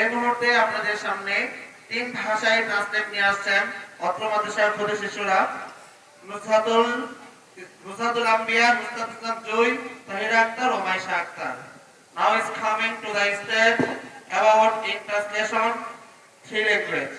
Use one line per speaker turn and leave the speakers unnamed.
এই মুহূর্তে আপনাদের সামনে তিন ভাষায় ট্রান্সলেট নিয়ে আসছেন অত্র মাদ্রাসার ক্ষুদ্র শিশুরা। নুসরাতুল নুসরাতুল আম্বিয়া মুস্তাফ ইসলাম জুই, তাহিরা আক্তার ও Maisha Akter. Now is
coming to the stage about in translation three language